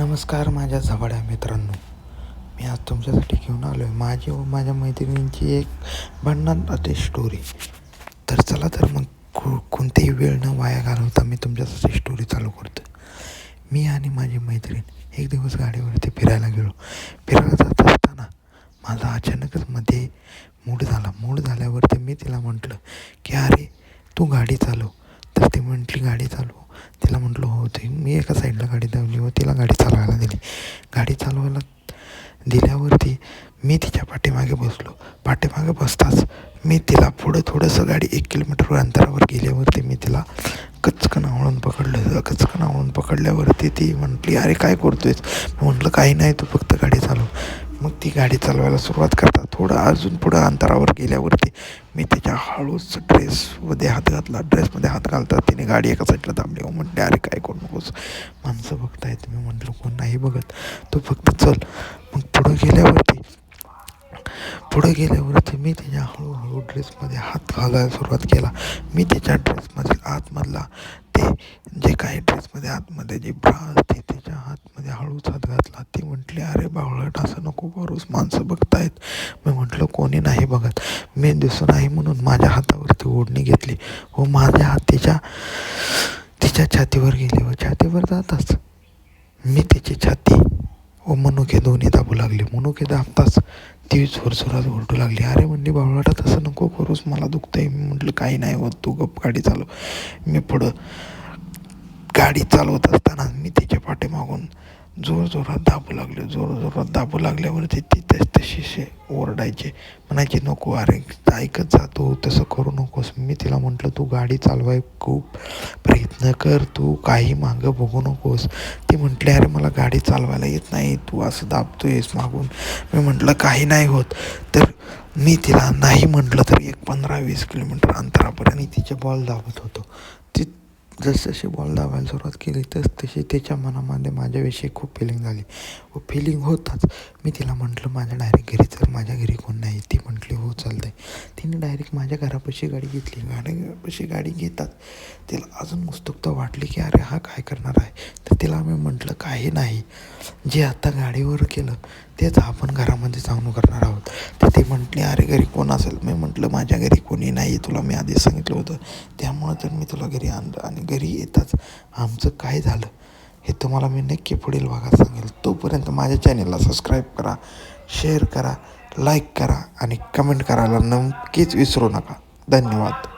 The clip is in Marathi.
नमस्कार माझ्या झवाड्या मित्रांनो. मी आज तुमच्यासाठी घेऊन आलो आहे माझी व माझ्या मैत्रिणींची एक भांडणात स्टोरी तर चला तर मग को कोणतेही वेळ न वाया घालवता मी तुमच्यासाठी स्टोरी चालू करतो मी आणि माझी मैत्रीण एक दिवस गाडीवरती फिरायला गेलो. फिरायला जात असताना माझा अचानकच मध्ये मूड झाला. मूड झाल्यावरती मी तिला म्हटलं की अरे तू गाडी चालव. तर ती म्हटली गाडी चालव. तिला म्हटलं हो ते मी एका साईडला गाडी धावली व तिला गाडी चालवायला दिली. गाडी चालवायला दिल्यावरती मी तिच्या पाठीमागे बसलो. पाठीमागे बसताच मी तिला पुढं थोडंसं गाडी एक किलोमीटर अंतरावर गेल्यावरती मी तिला कचकन आवळून पकडलं. कचकन आवळून पकडल्यावरती ती म्हटली अरे काय करतोयस? मी म्हटलं काही नाही तू फक्त गाडी चालव. मग ती गाडी चालवायला सुरुवात करतात. थोडं अजून पुढं अंतरावर गेल्यावरती मी तिच्या हळूच ड्रेसमध्ये हात घातला. ड्रेसमध्ये हात घालतात तिने गाडी एका साईडला थांबली. हो म्हटले अरे काय कोण नकोस. माणसं बघतायत मी म्हटलं कोण नाही बघत. तो फक्त चल. मग पुढं गेल्यावरती पुढं गेल्यावरती मी त्याच्या हळूहळू ड्रेसमध्ये हात घालायला सुरुवात केला. मी त्याच्या ड्रेसमधील आतमधला ते जे काही ड्रेसमध्ये आतमध्ये जे ब्रा बघितला. ती म्हटली अरे बावळट असं नको करूस माणसं बघतायत. मी म्हटलं कोणी नाही बघत. मी दिसून आहे म्हणून माझ्या हातावरती ओढणी घेतली. व माझ्या हात तिच्या तिच्या छातीवर गेली. व छातीवर जाताच. मी तिची छाती व मनुके दोन्ही दाबू लागले. मनुके दाबताच ती झोरझोरात ओरडू लागली. अरे म्हणली बावळाटा तसं नको करूस. मला दुखतंय. मी म्हटलं काही नाही होत. तू गप गाडी चालव. मी पुढं गाडी चालवत असताना मी तिच्या पाठीमागून जोरजोरात दाबू लागले जोरजोरात दाबू लागल्यावरती ती तस तशी ओरडायचे. म्हणायचे नको अरे ऐकत जातो तसं करू नकोस. मी तिला म्हटलं तू गाडी चालवाय खूप प्रयत्न कर तू काही मागं बघू नकोस. ती म्हटली अरे मला गाडी चालवायला येत नाही तू असं दाबतोयस मागून. मी म्हटलं काही नाही होत. तर मी तिला नाही म्हटलं तर एक पंधरा वीस किलोमीटर अंतरापर्यंत तिचे बॉल दाबत होतो. जसजसे जसजशी बॉल दाबायला सुरुवात केली तस तशी त्याच्या मनामध्ये माझ्याविषयी खूप फिलिंग झाली. व फिलिंग होताच. मी तिला म्हटलं माझ्या डायरेक्ट घरी तर माझ्या घरी कोण नाही. ती म्हटली हो चालतं आहे तिने डायरेक्ट माझ्या घरापाशी गाडी घेतली. घरापाशी गाडी घेतात तिला अजून उत्सुकता वाटली की अरे हा काय करणार आहे? तर तिला मी म्हटलं काही नाही. जे आता गाडीवर केलं तेच आपण घरामध्ये जाऊन करणार आहोत. तर ती म्हटली अरे घरी कोण असेल? मी म्हटलं माझ्या घरी कोणी नाही. तुला मी आधी सांगितलं होतं. त्यामुळं तर मी तुला घरी आणलं आणि घरी येताच आमचं काय झालं हे तुम्हाला मी नक्की पुढील भागात सांगेल. तोपर्यंत माझ्या चॅनेलला सबस्क्राईब करा शेअर करा लाईक करा आणि कमेंट करायला नक्कीच विसरू नका. धन्यवाद.